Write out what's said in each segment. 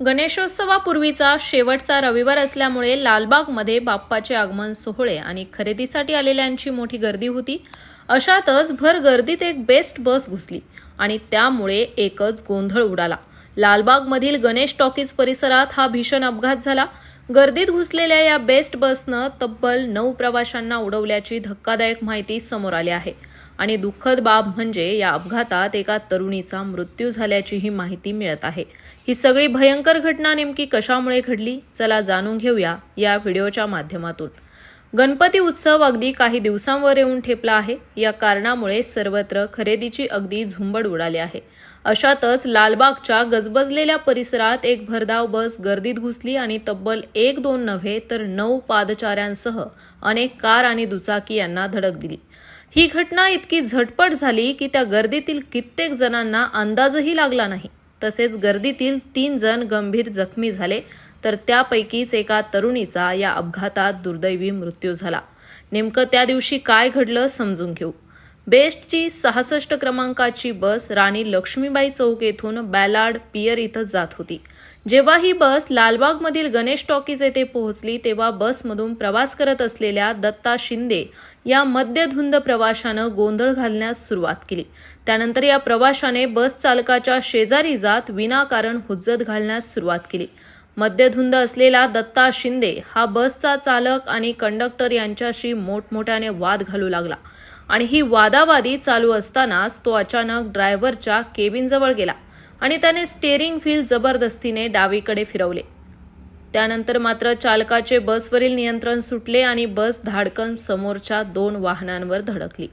गणेशोत्सवापूर्वीचा शेवटचा रविवार असल्यामुळे लालबागमध्ये बाप्पाचे आगमन सोहळे आणि खरेदीसाठी आलेल्यांची मोठी गर्दी होती. अशातच भर गर्दीत एक बेस्ट बस घुसली आणि त्यामुळे एकच गोंधळ उडाला. लालबागमधील गणेश टॉकीज परिसरात हा भीषण अपघात झाला. गर्दीत घुसलेल्या या बेस्ट बसनं तब्बल नऊ प्रवाशांना उडवल्याची धक्कादायक माहिती समोर आली आहे. आणि दुःखद बाब म्हणजे या अपघातात एका तरुणीचा मृत्यू झाल्याचीही माहिती मिळत आहे. ही सगळी भयंकर घटना नेमकी कशामुळे घडली? चला जाणून घेऊया या व्हिडिओच्या माध्यमातून. गणपती उत्सव अगदी काही दिवसांवर येऊन ठेपला आहे. या कारणामुळे सर्वत्र खरेदीची अगदी झुंबड उडाली आहे. अशातच लालबागच्या गजबजलेल्या परिसरात एक भरधाव बस गर्दीत घुसली आणि तब्बल एक दोन नव्हे तर नऊ पादचाऱ्यांसह अनेक कार आणि दुचाकी यांना धडक दिली. ही घटना इतकी झटपट झाली की त्या गर्दीतील कित्येक जणांना अंदाजही लागला नाही. तसेच गर्दीतील तीन जण गंभीर जखमी झाले तर त्यापैकीच एका तरुणीचा या अपघातात दुर्दैवी मृत्यू झाला. नेमकं त्या दिवशी काय घडलं समजून घेऊ. बेस्टची सहासष्ट क्रमांकाची बस राणी लक्ष्मीबाई चौक येथून बॅलार्ड पियर इथं जात होती. जेव्हा ही बस लालबागमधील गणेश टॉकीज येथे पोहोचली तेव्हा बसमधून प्रवास करत असलेल्या दत्ता शिंदे या मद्यधुंद प्रवाशानं गोंधळ घालण्यास सुरुवात केली. त्यानंतर या प्रवाशाने बस चालकाच्या शेजारी जात विनाकारण हुज्जत घालण्यास सुरुवात केली. मद्यधुंद असलेला दत्ता शिंदे हा बसचा चालक आणि कंडक्टर यांच्याशी मोठमोठ्याने वाद घालू लागला. आणि ही वादावादी चालू असतानाच तो अचानक ड्रायव्हरच्या केबिनजवळ गेला आणि त्याने स्टेअरिंग व्हील जबरदस्तीने डावीकडे फिरवले. त्यानंतर मात्र चालकाचे बसवरील नियंत्रण सुटले आणि बस धाडकन समोरच्या दोन वाहनांवर धडकली.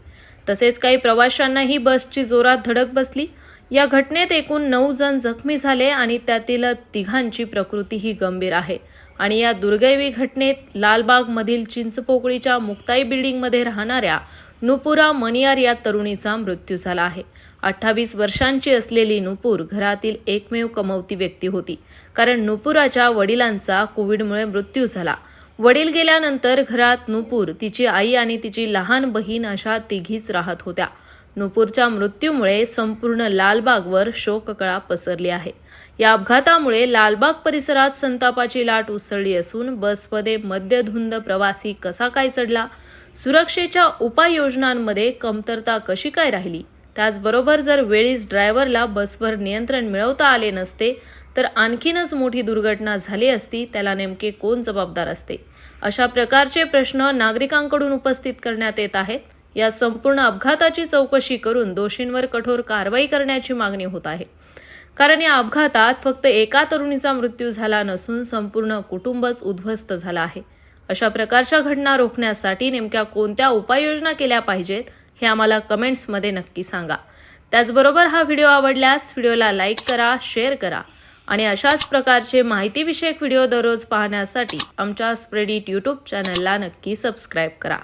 तसेच काही प्रवाशांनाही बसची जोरात धडक बसली. या घटनेत एकूण नऊ जण जखमी झाले आणि त्यातील तिघांची प्रकृतीही गंभीर आहे. आणि या दुर्दैवी घटनेत लालबागमधील चिंचपोकळीच्या मुक्ताई बिल्डिंगमध्ये राहणाऱ्या नुपुरा मनियार या तरुणीचा मृत्यू झाला आहे. अठ्ठावीस वर्षांची असलेली नुपूर घरातील एकमेव कमवती व्यक्ती होती. कारण नुपुराच्या वडिलांचा कोविडमुळे मृत्यू झाला. वडील गेल्यानंतर घरात नुपूर तिची आई आणि तिची लहान बहीण अशा तिघीच राहत होत्या. नुपूरच्या मृत्यूमुळे संपूर्ण लालबागवर शोककळा पसरली आहे. या अपघातामुळे लालबाग परिसरात संतापाची लाट उसळली असून बसमध्ये मद्यधुंद प्रवासी कसा काय चढला सुरक्षेच्या उपाययोजनांमध्ये कमतरता कशी काय राहिली त्याचबरोबर जर वेळीच ड्रायव्हरला बसवर नियंत्रण मिळवता आले नसते तर आणखीनच मोठी दुर्घटना झाली असती त्याला नेमके कोण जबाबदार असते? अशा प्रकारचे प्रश्न नागरिकांकडून उपस्थित करण्यात येत आहेत. या संपूर्ण अपघाताची चौकशी करून दोषींवर कठोर कारवाई करण्याची मागणी होत आहे. कारण या अपघातात फक्त एका तरुणीचा मृत्यू झाला नसून संपूर्ण कुटुंबच उद्ध्वस्त झालं आहे. अशा प्रकारच्या घटना रोखण्यासाठी नेमक्या कोणत्या उपाययोजना केल्या पाहिजेत हे आम्हाला कमेंट्समध्ये नक्की सांगा. त्याचबरोबर हा व्हिडिओ आवडल्यास व्हिडिओला लाईक करा शेअर करा आणि अशाच प्रकारचे माहितीविषयक व्हिडिओ दररोज पाहण्यासाठी आमच्या स्प्रेडिट यूट्यूब चॅनलला नक्की सबस्क्राईब करा.